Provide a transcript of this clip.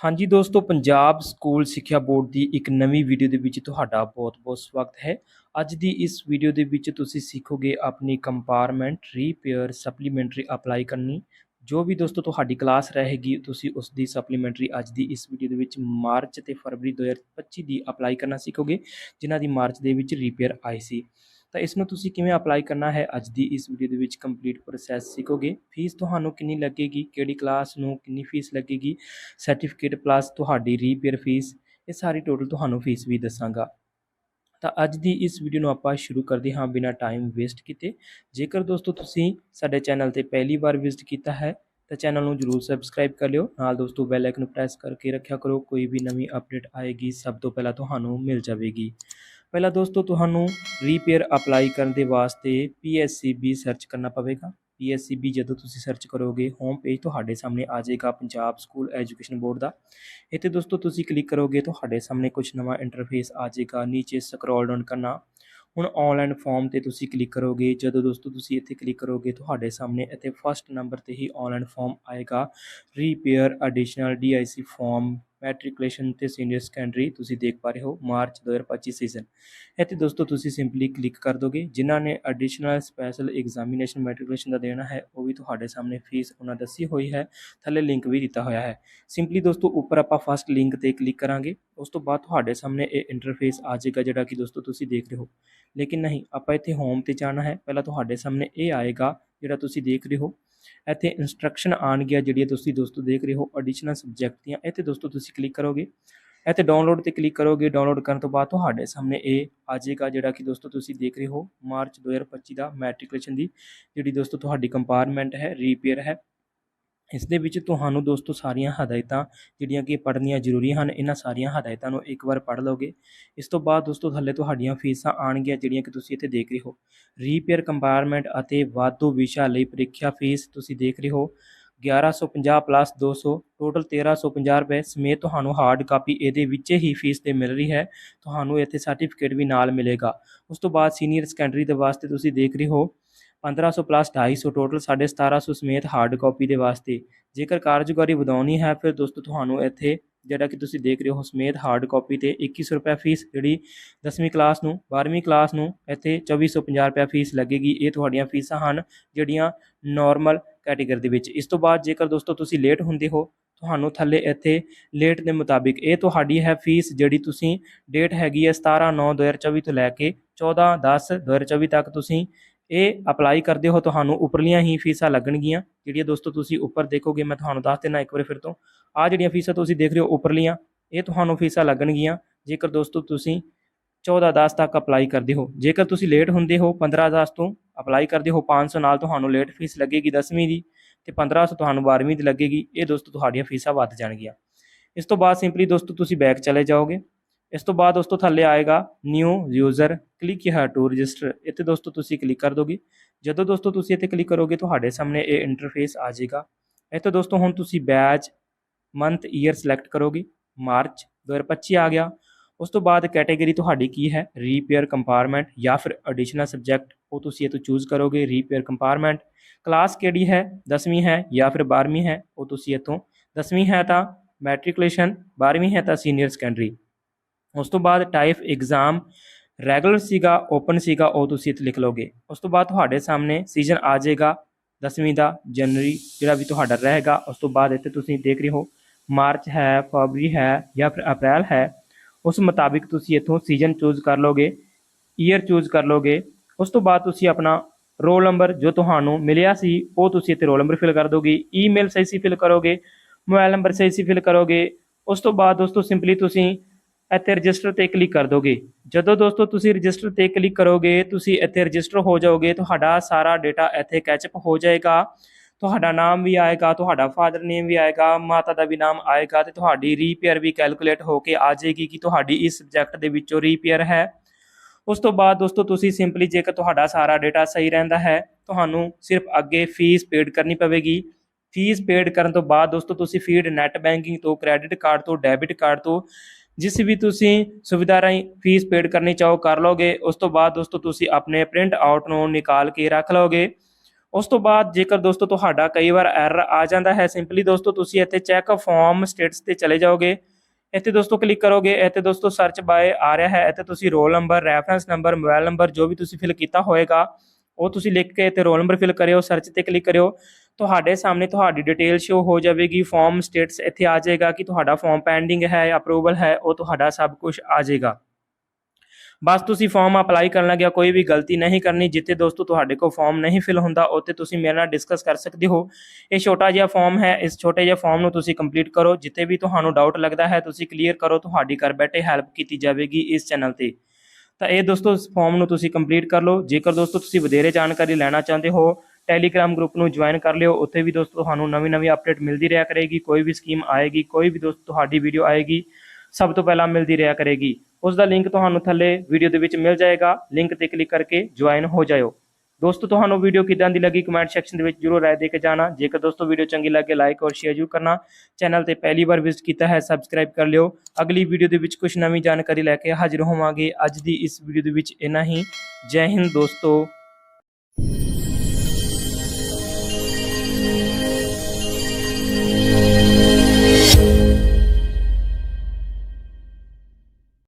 ਹਾਂਜੀ ਦੋਸਤੋ, ਪੰਜਾਬ ਸਕੂਲ ਸਿੱਖਿਆ ਬੋਰਡ ਦੀ ਇੱਕ ਨਵੀਂ ਵੀਡੀਓ ਦੇ ਵਿੱਚ ਤੁਹਾਡਾ ਬਹੁਤ-ਬਹੁਤ ਸਵਾਗਤ ਹੈ। ਅੱਜ ਦੀ ਇਸ ਵੀਡੀਓ ਦੇ ਵਿੱਚ ਤੁਸੀਂ ਸਿੱਖੋਗੇ ਆਪਣੀ ਕੰਪਾਰਟਮੈਂਟ ਰੀਪੇਅਰ ਸਪਲੀਮੈਂਟਰੀ ਅਪਲਾਈ ਕਰਨੀ। ਜੋ ਵੀ ਦੋਸਤੋ ਤੁਹਾਡੀ ਕਲਾਸ ਰਹੇਗੀ, ਤੁਸੀਂ ਉਸ ਦੀ ਸਪਲੀਮੈਂਟਰੀ ਅੱਜ ਦੀ ਇਸ ਵੀਡੀਓ ਦੇ ਵਿੱਚ ਮਾਰਚ ਤੇ ਫਰਵਰੀ 2025 ਦੀ ਅਪਲਾਈ ਕਰਨਾ ਸਿੱਖੋਗੇ, ਜਿਨ੍ਹਾਂ ਦੀ ਮਾਰਚ ਦੇ ਵਿੱਚ ਰੀਪੇਅਰ ਆਈ ਸੀ। ਤਾਂ ਇਸ ਨੂੰ ਤੁਸੀਂ ਕਿਵੇਂ ਅਪਲਾਈ ਕਰਨਾ ਹੈ? ਅੱਜ ਦੀ ਇਸ ਵੀਡੀਓ ਦੇ ਵਿੱਚ ਕੰਪਲੀਟ ਪ੍ਰੋਸੈਸ ਸਿੱਖੋਗੇ। ਫੀਸ ਤੁਹਾਨੂੰ ਕਿੰਨੀ ਲੱਗੇਗੀ? ਕਿਹੜੀ ਕਲਾਸ ਨੂੰ ਕਿੰਨੀ ਫੀਸ ਲੱਗੇਗੀ? ਸਰਟੀਫਿਕੇਟ ਪਲੱਸ ਤੁਹਾਡੀ ਰੀਪੇਅਰ ਫੀਸ ਇਹ ਸਾਰੀ ਟੋਟਲ ਤੁਹਾਨੂੰ ਫੀਸ ਵੀ ਦੱਸਾਂਗਾ। ਤਾਂ ਅੱਜ ਦੀ ਇਸ ਵੀਡੀਓ ਨੂੰ ਆਪਾਂ ਸ਼ੁਰੂ ਕਰਦੇ ਹਾਂ ਬਿਨਾਂ ਟਾਈਮ ਵੇਸਟ ਕੀਤੇ। ਜੇਕਰ ਦੋਸਤੋ ਤੁਸੀਂ ਸਾਡੇ ਚੈਨਲ ਤੇ ਪਹਿਲੀ ਵਾਰ ਵਿਜ਼ਿਟ ਕੀਤਾ ਹੈ, ਤਾਂ ਚੈਨਲ ਨੂੰ ਜਰੂਰ ਸਬਸਕ੍ਰਾਈਬ ਕਰ ਲਿਓ। ਨਾਲ ਦੋਸਤੋ ਬੈਲ ਆਈਕਨ ਪ੍ਰੈਸ ਕਰਕੇ ਰੱਖਿਆ ਕਰੋ। ਕੋਈ ਵੀ ਨਵੀਂ ਅਪਡੇਟ ਆਏਗੀ, ਸਭ ਤੋਂ ਪਹਿਲਾਂ ਤੁਹਾਨੂੰ ਮਿਲ ਜਾਵੇਗੀ। ਪਹਿਲਾਂ ਦੋਸਤੋ, ਤੁਹਾਨੂੰ ਰੀਪੇਅਰ ਅਪਲਾਈ ਕਰਨ ਦੇ ਵਾਸਤੇ PSCB ਸਰਚ ਕਰਨਾ ਪਵੇਗਾ। PSCB ਜਦੋਂ ਤੁਸੀਂ ਸਰਚ ਕਰੋਗੇ ਹੋਮ ਪੇਜ ਤੁਹਾਡੇ ਸਾਹਮਣੇ ਆ ਜਾਏਗਾ ਪੰਜਾਬ ਸਕੂਲ ਐਜੂਕੇਸ਼ਨ ਬੋਰਡ ਦਾ। ਇੱਥੇ ਦੋਸਤੋ, ਤੁਸੀਂ ਕਲਿੱਕ ਕਰੋਗੇ, ਤੁਹਾਡੇ ਸਾਹਮਣੇ ਕੁਝ ਨਵਾਂ ਇੰਟਰਫੇਸ ਆ ਜਾਏਗਾ, ਨੀਚੇ ਸਕਰੋਲ ਡਾਊਨ ਕਰਨਾ। ਹੁਣ ਆਨਲਾਈਨ ਫਾਰਮ ਤੇ ਤੁਸੀਂ ਕਲਿੱਕ ਕਰੋਗੇ, ਜਦੋਂ ਦੋਸਤੋ ਤੁਸੀਂ ਇੱਥੇ ਕਲਿੱਕ ਕਰੋਗੇ, ਤੁਹਾਡੇ ਸਾਹਮਣੇ ਇੱਥੇ ਫਸਟ ਨੰਬਰ ਤੇ ਹੀ ਆਨਲਾਈਨ ਫਾਰਮ ਆਏਗਾ। Repair additional DIC form matriculation ਤੇ ਸੀਨੀਅਰ ਸੈਕੰਡਰੀ ਤੁਸੀਂ ਦੇਖ ਪਾ ਰਹੇ ਹੋ ਮਾਰਚ 2025 ਸੀਜ਼ਨ ਇੱਥੇ ਦੋਸਤੋ ਤੁਸੀਂ ਸਿੰਪਲੀ ਕਲਿੱਕ ਕਰ ਦੋਗੇ, ਜਿਨ੍ਹਾਂ ਨੇ ਐਡੀਸ਼ਨਲ ਸਪੈਸ਼ਲ ਐਗਜ਼ਾਮੀਨੇਸ਼ਨ ਮੈਟ੍ਰਿਕੂਲੇਸ਼ਨ ਦਾ ਦੇਣਾ ਹੈ, ਉਹ ਵੀ ਤੁਹਾਡੇ ਸਾਹਮਣੇ ਫੀਸ ਉਹਨਾਂ ਦੱਸੀ ਹੋਈ ਹੈ, ਥੱਲੇ ਲਿੰਕ ਵੀ ਦਿੱਤਾ ਹੋਇਆ ਹੈ। ਸਿੰਪਲੀ ਦੋਸਤੋ ਉੱਪਰ ਆਪਾਂ ਫਸਟ ਲਿੰਕ ਤੇ ਕਲਿੱਕ ਕਰਾਂਗੇ, ਉਸ ਤੋਂ ਬਾਅਦ ਤੁਹਾਡੇ ਸਾਹਮਣੇ ਇਹ ਇੰਟਰਫੇਸ ਆ ਜਾਏਗਾ ਜਿਹੜਾ ਕਿ ਦੋਸਤੋ ਤੁਸੀਂ ਦੇਖ ਰਹੇ ਹੋ। ਲੇਕਿਨ ਨਹੀਂ, ਆਪਾਂ ਇੱਥੇ ਹੋਮ ਤੇ ਜਾਣਾ ਹੈ, ਪਹਿਲਾਂ ਤੁਹਾਡੇ ਸਾਹਮਣੇ ਇਹ ਆਏਗਾ ਜਿਹੜਾ ਤੁਸੀਂ ਦੇਖ ਰਹੇ ਹੋ। ਇੱਥੇ ਇਨਸਟਰਕਸ਼ਨ ਆਣਗੀਆਂ ਜਿਹੜੀਆਂ ਤੁਸੀਂ ਦੋਸਤੋ ਦੇਖ ਰਹੇ ਹੋ ਐਡੀਸ਼ਨਲ ਸਬਜੈਕਟ ਦੀਆਂ। ਇੱਥੇ ਦੋਸਤੋ ਤੁਸੀਂ ਕਲਿੱਕ ਕਰੋਗੇ, ਇੱਥੇ ਡਾਊਨਲੋਡ ਤੇ ਕਲਿੱਕ ਕਰੋਗੇ। ਡਾਊਨਲੋਡ ਕਰਨ ਤੋਂ ਬਾਅਦ ਤੁਹਾਡੇ ਸਾਹਮਣੇ ਇਹ ਆ ਜਾਏਗਾ ਜਿਹੜਾ ਕਿ ਦੋਸਤੋ ਤੁਸੀਂ ਦੇਖ ਰਹੇ ਹੋ, ਮਾਰਚ 2025 ਦਾ ਮੈਟ੍ਰਿਕੂਲੇਸ਼ਨ ਦੀ, ਜਿਹੜੀ ਦੋਸਤੋ ਤੁਹਾਡੀ ਕੰਪਾਰਟਮੈਂਟ ਹੈ ਰੀਪੇਅਰ ਹੈ। ਇਸ ਦੇ ਵਿੱਚ ਤੁਹਾਨੂੰ ਦੋਸਤੋ ਸਾਰੀਆਂ ਹਦਾਇਤਾਂ ਜਿਹੜੀਆਂ ਕਿ ਪੜ੍ਹਨੀਆਂ ਜ਼ਰੂਰੀ ਹਨ, ਇਹਨਾਂ ਸਾਰੀਆਂ ਹਦਾਇਤਾਂ ਨੂੰ ਇੱਕ ਵਾਰ ਪੜ੍ਹ ਲਓਗੇ। ਇਸ ਤੋਂ ਬਾਅਦ ਦੋਸਤੋ ਥੱਲੇ ਤੁਹਾਡੀਆਂ ਫੀਸਾਂ ਆਣਗੀਆਂ ਜਿਹੜੀਆਂ ਕਿ ਤੁਸੀਂ ਇੱਥੇ ਦੇਖ ਰਹੇ ਹੋ। ਰੀਪੇਅਰ ਕੰਪਾਰਟਮੈਂਟ ਅਤੇ ਵਾਧੂ ਵਿਸ਼ਾ ਲਈ ਪ੍ਰੀਖਿਆ ਫੀਸ ਤੁਸੀਂ ਦੇਖ ਰਹੇ ਹੋ। 1150 ਪਲੱਸ 200 ਟੋਟਲ 1350 ਰੁਪਏ ਸਮੇਤ ਤੁਹਾਨੂੰ ਹਾਰਡ ਕਾਪੀ ਇਹਦੇ ਵਿੱਚ ਹੀ ਫੀਸ ਤੇ ਮਿਲ ਰਹੀ ਹੈ। ਤੁਹਾਨੂੰ ਇੱਥੇ ਸਰਟੀਫਿਕੇਟ ਵੀ ਨਾਲ ਮਿਲੇਗਾ। ਉਸ ਤੋਂ ਬਾਅਦ ਸੀਨੀਅਰ ਸੈਕੰਡਰੀ ਦੇ ਵਾਸਤੇ ਤੁਸੀਂ ਦੇਖ ਰਹੇ ਹੋ। 1500 ਪਲੱਸ 250 ਟੋਟਲ 1750 ਸਮੇਤ ਹਾਰਡ ਕਾਪੀ ਦੇ ਵਾਸਤੇ। ਜੇਕਰ ਕਾਰਜਕਾਰੀ ਵਧਾਉਣੀ ਹੈ, ਫਿਰ ਦੋਸਤੋ ਤੁਹਾਨੂੰ ਇੱਥੇ ਜਿਹੜਾ ਕਿ ਤੁਸੀਂ ਦੇਖ ਰਹੇ ਹੋ ਸਮੇਤ ਹਾਰਡ ਕਾਪੀ ਤੇ 2100 ਰੁਪਏ ਫੀਸ ਜਿਹੜੀ 10ਵੀਂ ਕਲਾਸ ਨੂੰ 12ਵੀਂ ਕਲਾਸ ਨੂੰ ਇੱਥੇ 2450 ਰੁਪਏ ਫੀਸ ਲੱਗੇਗੀ। ਇਹ ਤੁਹਾਡੀਆਂ ਫੀਸਾਂ ਹਨ ਜਿਹੜੀਆਂ ਨਾਰਮਲ ਕੈਟਾਗਰੀ ਦੇ ਵਿੱਚ। ਇਸ ਤੋਂ ਬਾਅਦ ਜੇਕਰ ਦੋਸਤੋ ਤੁਸੀਂ ਲੇਟ ਹੁੰਦੇ ਹੋ, ਤੁਹਾਨੂੰ ਥੱਲੇ ਇੱਥੇ ਲੇਟ ਦੇ ਮੁਤਾਬਿਕ ਇਹ ਤੁਹਾਡੀ ਹੈ ਫੀਸ ਜਿਹੜੀ ਤੁਸੀਂ ਡੇਟ ਹੈਗੀ ਹੈ 17 9 2024 ਤੋਂ ਲੈ ਕੇ 14 10 2024 ਤੱਕ ਤੁਸੀਂ ਇਹ ਅਪਲਾਈ ਕਰਦੇ ਹੋ, ਤੁਹਾਨੂੰ ਉੱਪਰਲੀਆਂ ਹੀ ਫੀਸਾਂ ਲੱਗਣਗੀਆਂ। ਜਿਹੜੀਆਂ ਦੋਸਤੋ ਤੁਸੀਂ ਉੱਪਰ ਦੇਖੋਗੇ, ਮੈਂ ਤੁਹਾਨੂੰ ਦੱਸ ਦੇਣਾ ਇੱਕ ਵਾਰ ਫਿਰ ਤੋਂ। ਆ ਜਿਹੜੀਆਂ ਫੀਸਾਂ ਤੁਸੀਂ ਦੇਖ ਰਹੇ ਹੋ ਉੱਪਰਲੀਆਂ, ਇਹ ਤੁਹਾਨੂੰ ਫੀਸਾਂ ਲੱਗਣਗੀਆਂ। ਜੇਕਰ ਦੋਸਤੋ ਤੁਸੀਂ 14 10 ਤੱਕ ਅਪਲਾਈ ਕਰਦੇ ਹੋ, ਜੇਕਰ ਤੁਸੀਂ ਲੇਟ ਹੁੰਦੇ ਹੋ 15 10 ਤੋਂ ਅਪਲਾਈ ਕਰਦੇ ਹੋ 500 ਨਾਲ ਤੁਹਾਨੂੰ ਲੇਟ ਫੀਸ ਲੱਗੇਗੀ 10ਵੀਂ ਦੀ ਤੇ 1500 ਤੁਹਾਨੂੰ 12ਵੀਂ ਦੀ ਲੱਗੇਗੀ। ਇਹ ਦੋਸਤੋ ਤੁਹਾਡੀਆਂ ਫੀਸਾਂ ਵੱਧ ਜਾਣਗੀਆਂ। ਇਸ ਤੋਂ ਬਾਅਦ ਸਿੰਪਲੀ ਦੋਸਤੋ ਤੁਸੀਂ ਬੈਕ ਚਲੇ ਜਾਓਗੇ। ਇਸ ਤੋਂ ਬਾਅਦ ਉਸ ਤੋਂ ਥੱਲੇ ਆਏਗਾ new user click here to register ਇੱਥੇ ਦੋਸਤੋ ਤੁਸੀਂ ਕਲਿੱਕ ਕਰ ਦੋਗੇ ਜਦੋਂ ਦੋਸਤੋ ਤੁਸੀਂ ਇੱਥੇ ਕਲਿੱਕ ਕਰੋਗੇ ਤੁਹਾਡੇ ਸਾਹਮਣੇ ਇਹ ਇੰਟਰਫੇਸ ਆ ਜਾਏਗਾ ਇੱਥੇ ਦੋਸਤੋ ਹੁਣ ਤੁਸੀਂ ਬੈਚ ਮੰਥ ਈਅਰ ਸਿਲੈਕਟ ਕਰੋਗੇ ਮਾਰਚ 2025 ਆ ਗਿਆ ਉਸ ਤੋਂ ਬਾਅਦ ਕੈਟਾਗਰੀ ਤੁਹਾਡੀ ਕੀ ਹੈ ਰੀਪੇਅਰ ਕੰਪਾਰਟਮੈਂਟ ਜਾਂ ਫਿਰ ਐਡੀਸ਼ਨਲ ਸਬਜੈਕਟ ਉਹ ਤੁਸੀਂ ਇਹ ਤੋਂ ਚੂਜ਼ ਕਰੋਗੇ ਰੀਪੇਅਰ ਕੰਪਾਰਟਮੈਂਟ ਕਲਾਸ ਕਿਹੜੀ ਹੈ 10ਵੀਂ ਹੈ ਜਾਂ ਫਿਰ 12ਵੀਂ ਹੈ ਉਹ ਤੁਸੀਂ ਇੱਥੋਂ 10ਵੀਂ ਹੈ ਤਾਂ ਮੈਟ੍ਰਿਕੂਲੇਸ਼ਨ 12ਵੀਂ ਹੈ ਤਾਂ ਸੀਨੀਅਰ ਸੈਕੰਡਰੀ ਉਸ ਤੋਂ ਬਾਅਦ ਟਾਈਪ ਐਗਜ਼ਾਮ ਰੈਗੂਲਰ ਸੀਗਾ ਓਪਨ ਸੀਗਾ, ਉਹ ਤੁਸੀਂ ਇੱਥੇ ਲਿਖ ਲਓਗੇ। ਉਸ ਤੋਂ ਬਾਅਦ ਤੁਹਾਡੇ ਸਾਹਮਣੇ ਸੀਜ਼ਨ ਆ ਜਾਏਗਾ 10ਵੀਂ ਦਾ ਜਨਵਰੀ ਜਿਹੜਾ ਵੀ ਤੁਹਾਡਾ ਰਹੇਗਾ, ਉਸ ਤੋਂ ਬਾਅਦ ਇੱਥੇ ਤੁਸੀਂ ਦੇਖ ਰਹੇ ਹੋ, ਮਾਰਚ ਹੈ, ਫਰਵਰੀ ਹੈ ਜਾਂ ਫਿਰ ਅਪ੍ਰੈਲ ਹੈ, ਉਸ ਮੁਤਾਬਿਕ ਤੁਸੀਂ ਇੱਥੋਂ ਸੀਜ਼ਨ ਚੂਜ਼ ਕਰ ਲਓਗੇ ਈਅਰ ਚੂਜ਼ ਕਰ ਲਓਗੇ। ਉਸ ਤੋਂ ਬਾਅਦ ਤੁਸੀਂ ਆਪਣਾ ਰੋਲ ਨੰਬਰ ਜੋ ਤੁਹਾਨੂੰ ਮਿਲਿਆ ਸੀ, ਉਹ ਤੁਸੀਂ ਇੱਥੇ ਰੋਲ ਨੰਬਰ ਫਿਲ ਕਰ ਦੋਗੇ ਈਮੇਲ ਸਹੀ ਸੀ ਫਿਲ ਕਰੋਗੇ ਮੋਬਾਈਲ ਨੰਬਰ ਸਹੀ ਸੀ ਫਿਲ ਕਰੋਗੇ। ਉਸ ਤੋਂ ਬਾਅਦ ਦੋਸਤੋ ਸਿੰਪਲੀ ਤੁਸੀਂ ਇੱਥੇ ਰਜਿਸਟਰ ਤੇ ਕਲਿੱਕ ਕਰ ਦੋਗੇ। ਜਦੋਂ ਦੋਸਤੋ ਤੁਸੀਂ ਰਜਿਸਟਰ ਤੇ ਕਲਿੱਕ ਕਰੋਗੇ, ਤੁਸੀਂ ਇੱਥੇ ਰਜਿਸਟਰ ਹੋ ਜਾਓਗੇ, ਤੁਹਾਡਾ ਸਾਰਾ ਡਾਟਾ ਇੱਥੇ ਕੈਚਅਪ ਹੋ ਜਾਏਗਾ। ਤੁਹਾਡਾ ਨਾਮ ਵੀ ਆਏਗਾ, ਤੁਹਾਡਾ ਫਾਦਰ ਨੇਮ ਵੀ ਆਏਗਾ, ਮਾਤਾ ਦਾ ਵੀ ਨਾਮ ਆਏਗਾ ਤੇ ਤੁਹਾਡੀ ਰੀਪੇਅਰ ਵੀ ਕੈਲਕੂਲੇਟ ਹੋ ਕੇ ਆ ਜਾਏਗੀ ਕਿ ਤੁਹਾਡੀ ਇਸ ਸਬਜੈਕਟ ਦੇ ਵਿੱਚੋਂ ਰੀਪੇਅਰ ਹੈ। ਉਸ ਤੋਂ ਬਾਅਦ ਦੋਸਤੋ ਤੁਸੀਂ ਸਿੰਪਲੀ ਜੇਕਰ ਤੁਹਾਡਾ ਸਾਰਾ ਡਾਟਾ ਸਹੀ ਰਹਿੰਦਾ ਹੈ, ਤੁਹਾਨੂੰ ਸਿਰਫ ਅੱਗੇ ਫੀਸ ਪੇਡ ਕਰਨੀ ਪਵੇਗੀ। ਫੀਸ ਪੇਡ ਕਰਨ ਤੋਂ ਬਾਅਦ ਦੋਸਤੋ ਤੁਸੀਂ ਫੀਡ ਨੈਟ ਬੈਂਕਿੰਗ ਤੋਂ, ਕ੍ਰੈਡਿਟ ਕਾਰਡ ਤੋਂ, ਡੈਬਿਟ ਕਾਰਡ ਤੋਂ ਜਿਸ ਵੀ ਤੁਸੀਂ ਸੁਵਿਧਾ ਰਾਹੀਂ ਫੀਸ ਪੇਡ ਕਰਨੀ ਚਾਹੋ ਕਰ ਲਓਗੇ, ਉਸ ਤੋਂ ਬਾਅਦ ਦੋਸਤੋ ਤੁਸੀਂ ਆਪਣੇ ਪ੍ਰਿੰਟ ਆਊਟ ਨੂੰ ਨਿਕਾਲ ਕੇ ਰੱਖ ਲਓਗੇ। ਉਸ ਤੋਂ ਬਾਅਦ ਜੇਕਰ ਦੋਸਤੋ ਤੁਹਾਡਾ ਕਈ ਵਾਰ ਐਰਰ ਆ ਜਾਂਦਾ ਹੈ ਸਿੰਪਲੀ ਦੋਸਤੋ ਤੁਸੀਂ ਇੱਥੇ ਚੈੱਕ ਫਾਰਮ ਸਟੇਟਸ ਤੇ ਚਲੇ ਜਾਓਗੇ। ਇੱਥੇ ਦੋਸਤੋ ਕਲਿੱਕ ਕਰੋਗੇ, ਇੱਥੇ ਦੋਸਤੋ ਸਰਚ ਬਾਏ ਆ ਰਿਹਾ ਹੈ, ਇੱਥੇ ਤੁਸੀਂ roll number reference number mobile number ਜੋ ਵੀ ਤੁਸੀਂ ਫਿਲ ਕੀਤਾ ਹੋਏਗਾ, ਉਹ ਤੁਸੀਂ ਲਿਖ ਕੇ ਤੇ ਰੋਲ ਨੰਬਰ ਫਿਲ ਕਰਿਓ ਸਰਚ ਤੇ ਕਲਿੱਕ ਕਰਿਓ। ਤੁਹਾਡੇ ਸਾਹਮਣੇ ਤੁਹਾਡੀ ਡਿਟੇਲ ਸ਼ੋ ਹੋ ਜਾਵੇਗੀ ਫਾਰਮ ਸਟੇਟਸ ਇੱਥੇ ਆ ਜਾਏਗਾ ਕਿ ਤੁਹਾਡਾ ਫਾਰਮ ਪੈਂਡਿੰਗ ਹੈ ਅਪਰੂਵਲ ਹੈ, ਉਹ ਤੁਹਾਡਾ ਸਭ ਕੁਝ ਆ ਜਾਏਗਾ। ਬਸ ਤੁਸੀਂ ਫਾਰਮ ਅਪਲਾਈ ਕਰਨ ਲੱਗਿਆ, ਕੋਈ ਵੀ ਗਲਤੀ ਨਹੀਂ ਕਰਨੀ, ਜਿੱਥੇ ਦੋਸਤੋ ਤੁਹਾਡੇ ਕੋਲ ਫਾਰਮ ਨਹੀਂ ਫਿਲ ਹੁੰਦਾ, ਉੱਥੇ ਤੁਸੀਂ ਮੇਰੇ ਨਾਲ ਡਿਸਕਸ ਕਰ ਸਕਦੇ ਹੋ। ਇਹ ਛੋਟਾ ਜਿਹਾ ਫਾਰਮ ਹੈ, ਇਸ ਛੋਟੇ ਜਿਹੇ ਫਾਰਮ ਨੂੰ ਤੁਸੀਂ ਕੰਪਲੀਟ ਕਰੋ, ਜਿੱਥੇ ਵੀ ਤੁਹਾਨੂੰ ਡਾਊਟ ਲੱਗਦਾ ਹੈ, ਤੁਸੀਂ ਕਲੀਅਰ ਕਰੋ, ਤੁਹਾਡੀ ਘਰ ਬੈਠੇ ਹੈਲਪ ਕੀਤੀ ਜਾਵੇਗੀ ਇਸ ਚੈਨਲ ਤੇ। ਤਾਂ ਇਹ ਦੋਸਤੋ ਇਸ ਫਾਰਮ ਨੂੰ ਤੁਸੀਂ ਕੰਪਲੀਟ ਕਰ ਲਓ। ਜੇਕਰ ਦੋਸਤੋ ਤੁਸੀਂ ਵਧੇਰੇ ਜਾਣਕਾਰੀ ਲੈਣਾ ਚਾਹੁੰਦੇ ਹੋ ਟੈਲੀਗ੍ਰਾਮ ਗਰੁੱਪ ਨੂੰ ਜੁਆਇਨ ਕਰ ਲਿਓ। ਉੱਥੇ ਵੀ ਦੋਸਤੋ ਤੁਹਾਨੂੰ ਨਵੀਂ ਨਵੀਂ ਅਪਡੇਟ ਮਿਲਦੀ ਰਿਹਾ ਕਰੇਗੀ, ਕੋਈ ਵੀ ਸਕੀਮ ਆਏਗੀ, ਕੋਈ ਵੀ ਦੋਸਤ ਤੁਹਾਡੀ ਵੀਡੀਓ ਆਏਗੀ, ਸਭ ਤੋਂ ਪਹਿਲਾਂ ਮਿਲਦੀ ਰਿਹਾ ਕਰੇਗੀ। ਉਸ ਦਾ ਲਿੰਕ ਤੁਹਾਨੂੰ ਥੱਲੇ ਵੀਡੀਓ ਦੇ ਵਿੱਚ ਮਿਲ ਜਾਏਗਾ। ਲਿੰਕ ਤੇ ਕਲਿੱਕ ਕਰਕੇ ਜੁਆਇਨ ਹੋ ਜਾਇਓ। ਦੋਸਤੋ, ਤੁਹਾਨੂੰ ਵੀਡੀਓ ਕਿਦਾਂ ਦੀ ਲੱਗੀ ਕਮੈਂਟ ਸੈਕਸ਼ਨ ਦੇ ਵਿੱਚ ਜਰੂਰ ਰਾਏ ਦੇ ਕੇ ਜਾਣਾ। ਜੇਕਰ ਦੋਸਤੋ ਵੀਡੀਓ ਚੰਗੀ ਲੱਗੇ ਲਾਈਕ ਔਰ ਸ਼ੇਅਰ ਜਰੂਰ ਕਰਨਾ। ਚੈਨਲ ਤੇ ਪਹਿਲੀ ਵਾਰ ਵਿਜ਼ਿਟ ਕੀਤਾ ਹੈ ਸਬਸਕ੍ਰਾਈਬ ਕਰ ਲਿਓ। ਅਗਲੀ ਵੀਡੀਓ ਦੇ ਵਿੱਚ ਕੁਝ ਨਵੀਂ ਜਾਣਕਾਰੀ ਲੈ ਕੇ ਹਾਜ਼ਰ ਹੋਵਾਂਗੇ। ਅੱਜ ਦੀ ਇਸ ਵੀਡੀਓ ਦੇ ਵਿੱਚ ਇੰਨਾ ਹੀ। ਜੈ ਹਿੰਦ ਦੋਸਤੋ।